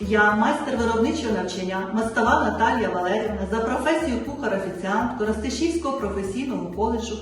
Я майстер виробничого навчання, мостова Наталія Валерівна за професією кухар-офіціант Коростишівського професійного коледжу.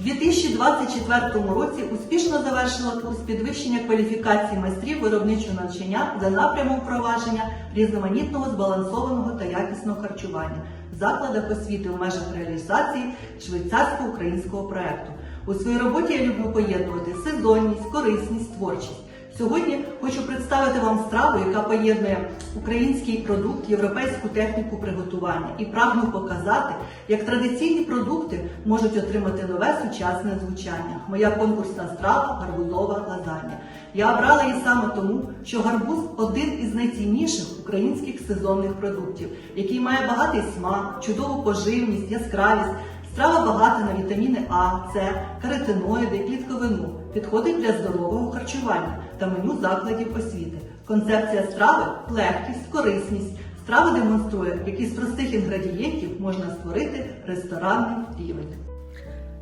У 2024 році успішно завершила курс підвищення кваліфікації майстрів виробничого навчання за напрямом впровадження різноманітного збалансованого та якісного харчування в закладах освіти в межах реалізації швейцарсько-українського проекту. У своїй роботі я люблю поєднувати сезонність, корисність, творчість. Сьогодні хочу представити вам страву, яка поєднує український продукт, європейську техніку приготування і прагну показати, як традиційні продукти можуть отримати нове сучасне звучання. Моя конкурсна страва гарбузова лазанья. Я обрала її саме тому, що гарбуз один із найцінніших українських сезонних продуктів, який має багатий смак, чудову поживність, яскравість. Страва багата на вітаміни А, С, каротиноїди, клітковину. Підходить для здорового харчування та меню закладів освіти. Концепція страви легкість, корисність. Страва демонструє, як із простих інгредієнтів можна створити ресторанний рівень.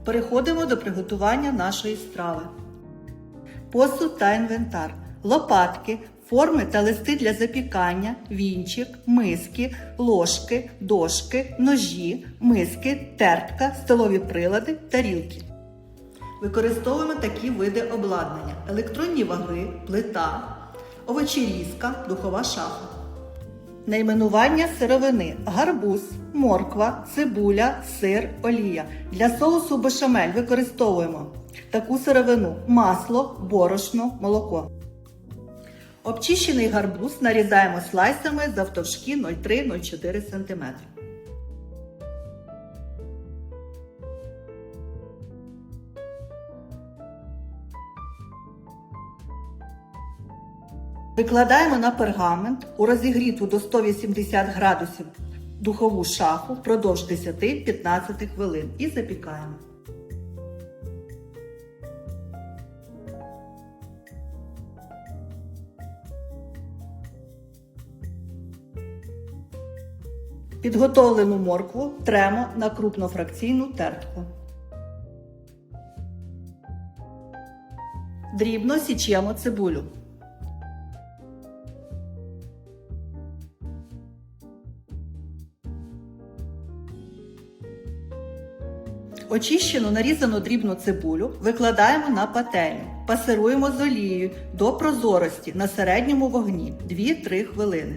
Переходимо до приготування нашої страви. Посуд та інвентар. Лопатки, форми та листи для запікання, вінчик, миски, ложки, дошки, ножі, миски, тертка, столові прилади, тарілки. Використовуємо такі види обладнання: електронні ваги, плита, овочерізка, духова шафа. Найменування сировини: гарбуз, морква, цибуля, сир, олія. Для соусу бешамель використовуємо таку сировину: масло, борошно, молоко. Обчищений гарбуз нарізаємо слайсами завтовшки 0,3-0,4 см. Викладаємо на пергамент у розігріту до 180 градусів духову шафу впродовж 10-15 хвилин і запікаємо. Підготовлену моркву тремо на крупнофракційну тертку. Дрібно січемо цибулю. Очищену нарізану дрібну цибулю викладаємо на пательню. Пасируємо з олією до прозорості на середньому вогні 2-3 хвилини.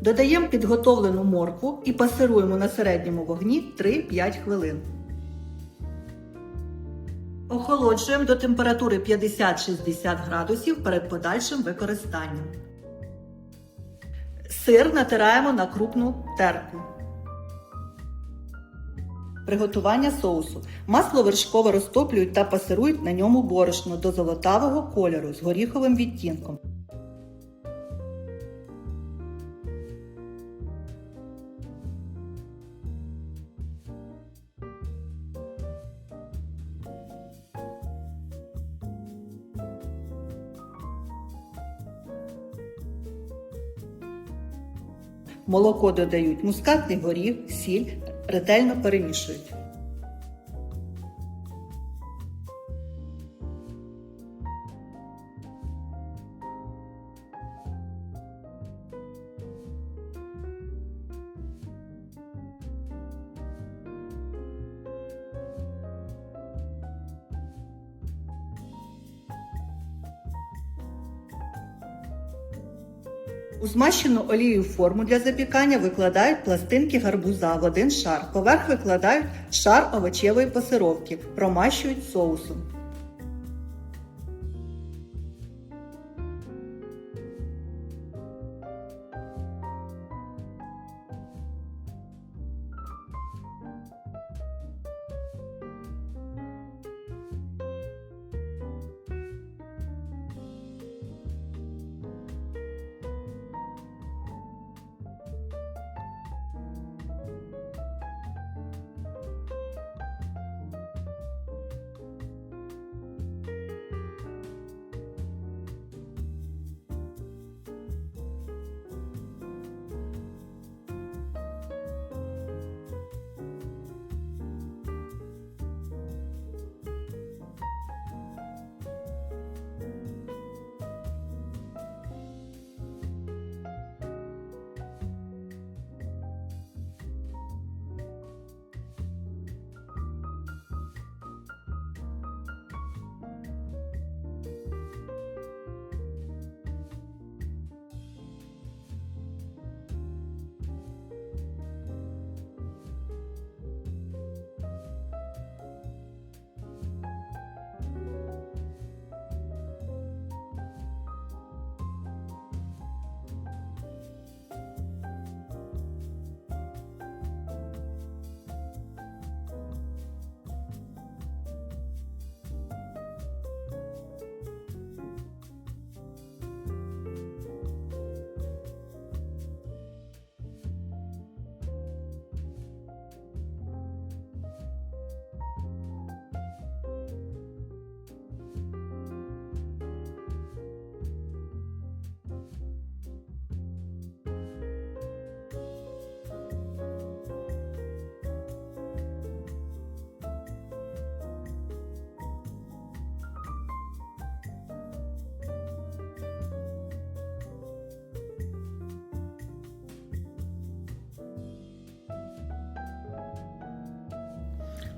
Додаємо підготовлену моркву і пасируємо на середньому вогні 3-5 хвилин. Охолоджуємо до температури 50-60 градусів перед подальшим використанням. Сир натираємо на крупну терку. Приготування соусу. Масло вершкове розтоплюють та пасирують на ньому борошно до золотавого кольору з горіховим відтінком. Молоко додають мускатний горіх, сіль, ретельно перемішують. У змащену олією форму для запікання викладають пластинки гарбуза в один шар. Поверх викладають шар овочевої пасировки, промащують соусом.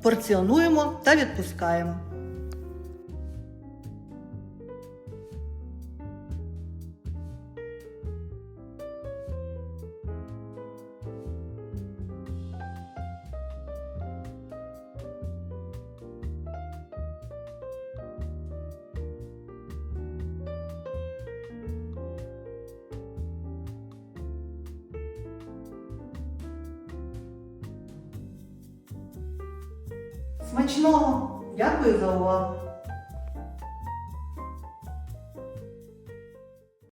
Порціонуємо та відпускаємо. Смачного! Дякую за увагу!